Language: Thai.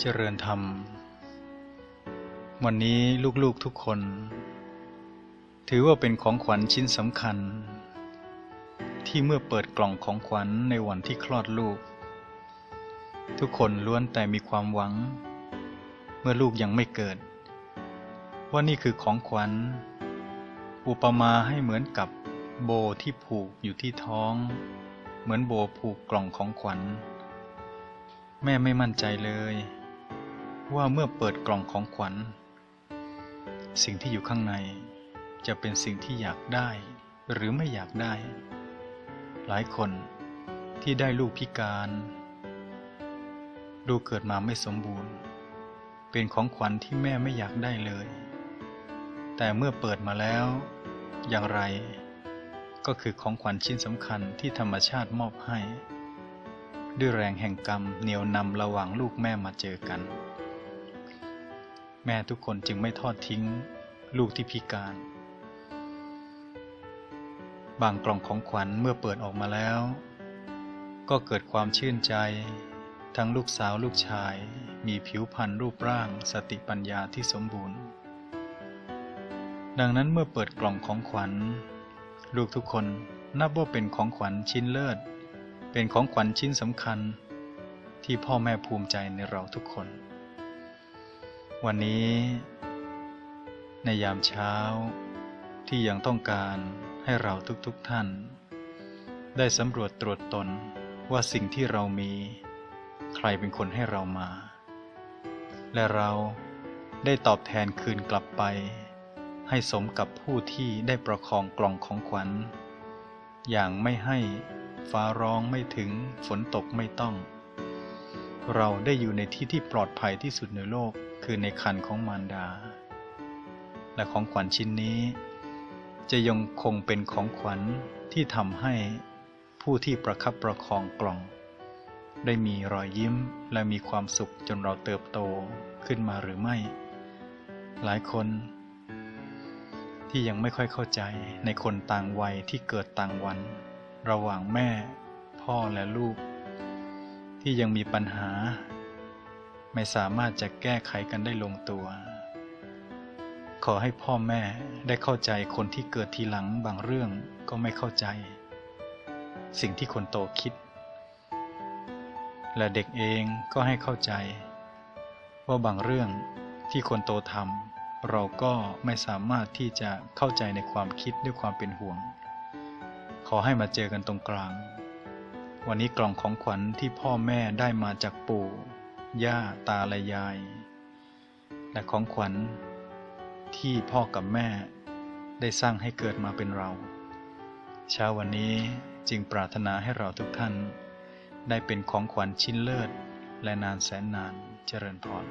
เจริญธรรม วันนี้ลูกๆทุกคน ถือว่าเป็นของขวัญชิ้นสำคัญ ที่เมื่อเปิดกล่องของขวัญในวันที่คลอดลูก ทุกคนล้วนแต่มีความหวัง เมื่อลูกยังไม่เกิด ว่านี่คือของขวัญ อุปมาให้เหมือนกับโบที่ผูกอยู่ที่ท้อง เหมือนโบผูกกล่องของขวัญ แม่ไม่มั่นใจเลย ว่าเมื่อเปิดกล่องของขวัญ สิ่งที่อยู่ข้างในจะเป็นสิ่งที่อยากได้หรือไม่อยากได้ หลายคนที่ได้ลูกพิการลูเกิดมาไม่สมบูรณ์ เป็นของขวัญที่แม่ไม่อยากได้เลย แต่เมื่อเปิดมาแล้ว อย่างไร ก็คือของขวัญชิ้นสำคัญที่ธรรมชาติมอบให้ ด้วยแรงแห่งกรรมเหนียวนำระหว่างลูกแม่มาเจอกัน แม่ทุกคนจึงไม่ทอดทิ้ง ลูกที่พิการ บางกล่องของขวัญเมื่อเปิดออกมาแล้ว ก็เกิดความชื่นใจ ทั้งลูกสาวลูกชายมีผิวพรรณรูปร่างสติปัญญาที่สมบูรณ์ ดังนั้นเมื่อเปิดกล่องของขวัญ ลูกทุกคนนับว่าเป็นของขวัญชิ้นเลิศ เป็นของขวัญชิ้นสำคัญที่พ่อแม่ภูมิใจในเราทุกคน วันนี้ ในยามเช้าที่ยังต้องการให้เราทุกๆทท่าน ได้สำรวจตรวจตนว่าสิ่งที่เรามี ใครเป็นคนให้เรามา และเราได้ตอบแทนคืนกลับไป ให้สมกับผู้ที่ได้ประคองกล่องของขวัญ อย่างไม่ให้ ฟ้าร้องไม่ถึง ฝนตกไม่ต้อง เราได้อยู่ในที่ที่ปลอดภัยที่สุดในโลกคือในคันของมารดา และของขวัญชิ้นนี้ จะยังคงเป็นของขวัญที่ทำให้ผู้ที่ประคับประคองกล่อง ได้มีรอยยิ้มและมีความสุขจนเราเติบโตขึ้นมาหรือไม่ หลายคนที่ยังไม่ค่อยเข้าใจในคนต่างวัยที่เกิดต่างวัน ระหว่างแม่ พ่อและลูก ที่ยังมีปัญหา ไม่สามารถจะแก้ไขกันได้ลงตัว ขอให้พ่อแม่ได้เข้าใจคนที่เกิดทีหลังบางเรื่องก็ไม่เข้าใจ สิ่งที่คนโตคิด และเด็กเองก็ให้เข้าใจ ว่าบางเรื่องที่คนโตทำเราก็ไม่สามารถที่จะเข้าใจในความคิดด้วยความเป็นห่วง ขอให้มาเจอกันตรงกลาง วันนี้กล่องของขวัญที่พ่อแม่ได้มาจากปู่ ย่าตาและยาย และของขวัญที่พ่อกับแม่ได้สร้างให้เกิดมาเป็นเรา เช้าวันนี้จึงปรารถนาให้เราทุกท่าน ได้เป็นของขวัญชิ้นเลิศ และนานแสนนานเจริญพร